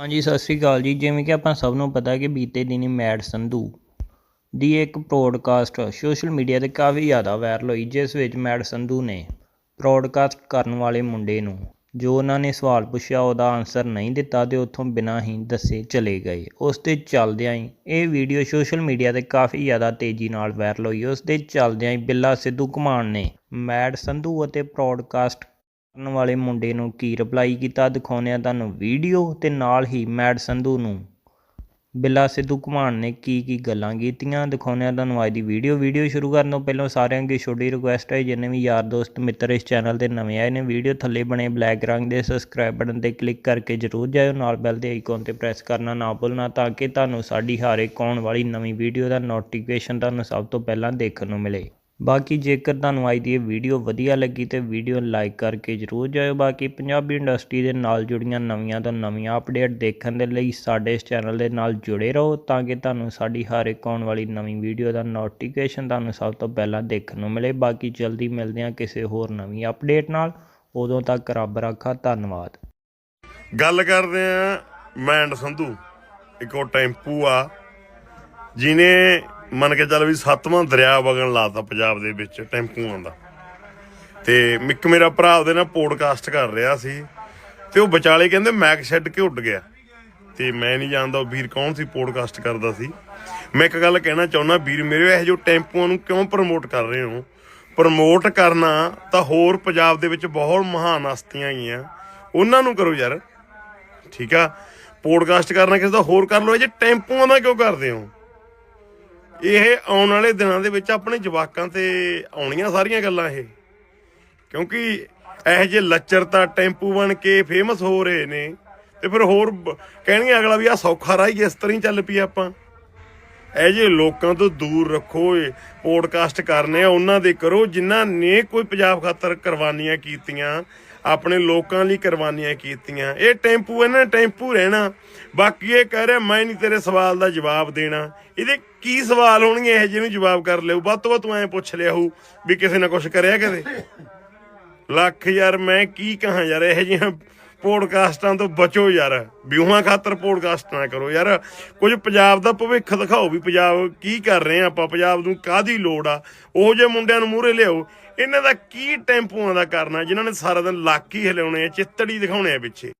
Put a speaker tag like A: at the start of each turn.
A: ਹਾਂਜੀ, ਸਤਿ ਸ਼੍ਰੀ ਅਕਾਲ ਜੀ। ਜਿਵੇਂ ਕਿ ਆਪਾਂ ਸਭ ਨੂੰ ਪਤਾ ਕਿ ਬੀਤੇ ਦਿਨੀ ਮੈਡ ਸੰਧੂ ਦੀ ਇੱਕ ਪ੍ਰੋਡਕਾਸਟ ਸੋਸ਼ਲ ਮੀਡੀਆ ਤੇ ਕਾਫੀ ਜ਼ਿਆਦਾ ਵਾਇਰਲ ਹੋਈ, ਜਿਸ ਵਿੱਚ ਮੈਡ ਸੰਧੂ ਨੇ ਪ੍ਰੋਡਕਾਸਟ ਕਰਨ ਵਾਲੇ ਮੁੰਡੇ ਨੂੰ ਜੋ ਉਹਨਾਂ ਨੇ ਸਵਾਲ ਪੁੱਛਿਆ, ਉਹਦਾ ਆਨਸਰ ਨਹੀਂ ਦਿੱਤਾ ਤੇ ਉੱਥੋਂ ਬਿਨਾਂ ਹੀ ਦੱਸੇ ਚਲੇ ਗਏ। ਉਸ ਦੇ ਚੱਲਦਿਆਂ ਹੀ ਇਹ ਵੀਡੀਓ ਸੋਸ਼ਲ ਮੀਡੀਆ ਤੇ ਕਾਫੀ ਜ਼ਿਆਦਾ ਤੇਜ਼ੀ ਨਾਲ ਵਾਇਰਲ ਹੋਈ। ਉਸ ਦੇ ਚੱਲਦਿਆਂ ਹੀ ਬਿੱਲਾ ਸਿੱਧੂ ਘਮਾਣ ਨੇ ਮੈਡ ਸੰਧੂ ਅਤੇ ਪ੍ਰੋਡਕਾਸਟ ਕਰਨ ਵਾਲੇ ਮੁੰਡੇ ਨੂੰ ਕੀ ਰਿਪਲਾਈ ਕੀਤਾ ਦਿਖਾਉਂਦੇ ਆ ਤੁਹਾਨੂੰ ਵੀਡੀਓ ਤੇ ਨਾਲ ਹੀ ਮੈਡ ਸੰਧੂ ਨੂੰ ਬਿੱਲਾ ਸਿੱਧੂ ਘਮਾਣ ਨੇ ਕੀ ਕੀ ਗੱਲਾਂ ਕੀਤੀਆਂ ਦਿਖਾਉਂਦੇ ਆ ਤੁਹਾਨੂੰ ਅੱਜ ਦੀ ਵੀਡੀਓ ਵੀਡੀਓ ਸ਼ੁਰੂ ਕਰਨ ਤੋਂ ਪਹਿਲਾਂ ਸਾਰਿਆਂ ਅੱਗੇ ਛੋਟੀ ਰਿਕੁਐਸਟ ਹੈ, ਜਿੰਨੇ ਵੀ ਯਾਰ ਦੋਸਤ ਮਿੱਤਰ ਇਸ ਚੈਨਲ ਤੇ ਨਵੇਂ ਆਏ ਨੇ ਵੀਡੀਓ ਥੱਲੇ ਬਣੇ ਬਲੈਕ ਰੰਗ ਦੇ ਸਬਸਕ੍ਰਾਈਬ ਬਟਨ ਤੇ ਕਲਿੱਕ ਕਰਕੇ ਜਰੂਰ ਜਾਇਓ, ਨਾਲ ਬੈਲ ਦੇ ਆਈਕਨ ਤੇ ਪ੍ਰੈਸ ਕਰਨਾ ਨਾ ਭੁੱਲਣਾ ਤਾਂ ਕਿ ਤੁਹਾਨੂੰ ਸਾਡੀ ਹਰ ਇੱਕ ਆਉਣ ਵਾਲੀ ਨਵੀਂ ਵੀਡੀਓ ਦਾ ਨੋਟੀਫਿਕੇਸ਼ਨ ਤੁਹਾਨੂੰ ਸਭ ਤੋਂ ਪਹਿਲਾਂ ਦੇਖਣ ਨੂੰ ਮਿਲੇ। ਬਾਕੀ ਜੇਕਰ ਤੁਹਾਨੂੰ ਅੱਜ ਦੀ ਇਹ ਵੀਡੀਓ ਵਧੀਆ ਲੱਗੀ ਤੇ ਵੀਡੀਓ ਲਾਈਕ ਕਰਕੇ ਜਰੂਰ ਜਾਇਓ। ਬਾਕੀ ਪੰਜਾਬੀ ਇੰਡਸਟਰੀ ਦੇ ਨਾਲ ਜੁੜੀਆਂ ਨਵੀਆਂ ਤੋਂ ਨਵੀਆਂ ਅਪਡੇਟ ਦੇਖਣ ਦੇ ਲਈ ਸਾਡੇ ਇਸ ਚੈਨਲ ਦੇ ਨਾਲ ਜੁੜੇ ਰਹੋ ਤਾਂ ਕਿ ਤੁਹਾਨੂੰ ਸਾਡੀ ਹਰ ਇੱਕ ਆਉਣ ਵਾਲੀ ਨਵੀਂ ਵੀਡੀਓ ਦਾ ਨੋਟੀਫਿਕੇਸ਼ਨ ਤੁਹਾਨੂੰ ਸਭ ਤੋਂ ਪਹਿਲਾਂ ਦੇਖਣ ਨੂੰ ਮਿਲੇ। ਬਾਕੀ ਜਲਦੀ ਮਿਲਦੇ ਹਾਂ ਕਿਸੇ ਹੋਰ ਨਵੀਂ ਅਪਡੇਟ ਨਾਲ। ਉਦੋਂ ਤੱਕ ਰੱਬ ਰਾਖਾ, ਧੰਨਵਾਦ।
B: ਗੱਲ ਕਰਦੇ ਆ ਮੈਂਡ ਸੰਧੂ, ਇੱਕ ਉਹ ਟੈਂਪੂ ਆ ਜਿਨੇ ਮੰਨ ਕੇ ਚੱਲ ਵੀ ਸੱਤਵਾਂ ਦਰਿਆ ਵਗਣ ਲਾਤਾ ਪੰਜਾਬ ਦੇ ਵਿੱਚ ਟੈਂਪੂਆਂ ਦਾ। ਤੇ ਇੱਕ ਮੇਰਾ ਭਰਾ ਉਹਦੇ ਨਾਲ ਪੋਡਕਾਸਟ ਕਰ ਰਿਹਾ ਸੀ ਤੇ ਉਹ ਵਿਚਾਲੇ ਕਹਿੰਦੇ ਮੈਕ ਛੱਡ ਕੇ ਉੱਡ ਗਿਆ। ਤੇ ਮੈਂ ਨਹੀਂ ਜਾਣਦਾ ਉਹ ਵੀਰ ਕੌਣ ਸੀ ਪੋਡਕਾਸਟ ਕਰਦਾ ਸੀ। ਮੈਂ ਇੱਕ ਗੱਲ ਕਹਿਣਾ ਚਾਹੁੰਦਾ ਵੀਰ, ਮੇਰੇ ਇਹ ਜੋ ਟੈਂਪੂਆਂ ਨੂੰ ਕਿਉਂ ਪ੍ਰਮੋਟ ਕਰ ਰਹੇ ਹੋ? ਪ੍ਰਮੋਟ ਕਰਨਾ ਤਾਂ ਹੋਰ ਪੰਜਾਬ ਦੇ ਵਿੱਚ ਬਹੁਤ ਮਹਾਨ ਹਸਤੀਆਂ ਗਈਆਂ ਉਹਨਾਂ ਨੂੰ ਕਰੋ ਯਾਰ। ਠੀਕ ਆ? ਪੋਡਕਾਸਟ ਕਰਨਾ ਕਿਸੇ ਦਾ ਹੋਰ ਕਰ ਲਓ, ਇਹ ਜੇ ਟੈਂਪੂਆਂ ਦਾ ਕਿਉਂ ਕਰਦੇ ਹੋ? ਇਹ ਆਉਣ ਵਾਲੇ ਦਿਨਾਂ ਦੇ ਵਿੱਚ ਆਪਣੇ ਜਵਾਕਾਂ ਤੇ ਆਉਣੀਆਂ ਸਾਰੀਆਂ ਗੱਲਾਂ ਇਹ। ਕਿਉਂਕਿ ਇਹ ਜੇ ਲੱਚਰਤਾ ਟੈਂਪੂ ਬਣ ਕੇ ਫੇਮਸ ਹੋ ਰਹੇ ਨੇ ਤੇ ਫਿਰ ਹੋਰ ਬ- ਕਹਿਣਗੇ ਅਗਲਾ ਵੀ ਆ ਸੌਖਾ ਰਾਹ ਇਸ ਤਰ੍ਹਾਂ ਹੀ ਚੱਲ ਪਈ ਆਪਾਂ। ਇਹ ਜੇ ਲੋਕਾਂ ਤੋਂ ਦੂਰ ਰੱਖੋ ਇਹ ਪੋਡਕਾਸਟ ਕਰਨੇ ਆ, ਉਹਨਾਂ ਦੇ ਕਰੋ, ਜਿਨ੍ਹਾਂ ਨੇ ਕੋਈ ਪੰਜਾਬ ਖਾਤਰ ਕੁਰਬਾਨੀਆਂ ਕੀਤੀਆਂ ਆਪਣੇ ਲੋਕਾਂ ਲਈ ਕੁਰਬਾਨੀਆਂ ਕੀਤੀਆਂ। ਇਹ ਟੈਂਪੂ ਇਹਨਾਂ ਟੈਂਪੂ ਰਹਿਣਾ। ਬਾਕੀ ਇਹ ਕਹਿ ਰਿਹਾ, ਮੈਂ ਨਹੀਂ ਤੇਰੇ ਸਵਾਲ ਦਾ ਜਵਾਬ ਦੇਣਾ। ਇਹਦੇ ਕੀ ਸਵਾਲ ਹੋਣਗੇ? ਇਹ ਜਿਹਨੂੰ ਜਵਾਬ ਕਰ ਲਿਓ। ਵੱਧ ਤੋਂ ਵੱਧ ਤੂੰ ਐ ਪੁੱਛ ਲਿਆ ਹੋਊ ਵੀ ਕਿਸੇ ਨੇ ਕੁਝ ਕਰਿਆ ਕਦੇ? ਲੱਖ ਯਾਰ, ਮੈਂ ਕੀ ਕਹਾਂ ਯਾਰ? ਇਹ ਜਿਹੀਆਂ ਪੋਡਕਾਸਟਾਂ ਤੋਂ ਬਚੋ ਯਾਰ। ਵਿਊਹਾਂ ਖਾਤਰ ਪੋਡਕਾਸਟ ਨਾ ਕਰੋ ਯਾਰ। ਕੁਝ ਪੰਜਾਬ ਦਾ ਭਵਿੱਖ ਦਿਖਾਓ ਵੀ ਪੰਜਾਬ ਕੀ ਕਰ ਰਹੇ ਆ ਆਪਾਂ, ਪੰਜਾਬ ਨੂੰ ਕਾਦੀ ਲੋੜ ਆ? ਉਹ ਜੇ ਮੁੰਡਿਆਂ ਨੂੰ ਮੂਹਰੇ ਲਿਆਓ। ਇਹਨਾਂ ਦਾ ਕੀ ਟੈਂਪੂਆਂ ਦਾ ਕਰਨਾ ਜਿਨ੍ਹਾਂ ਨੇ ਸਾਰਾ ਦਿਨ ਲੱਕ ਹੀ ਹਿਲਾਉਣੇ ਆ, ਚਿੱਤੜੀ ਦਿਖਾਉਣੇ ਆ ਪਿੱਛੇ।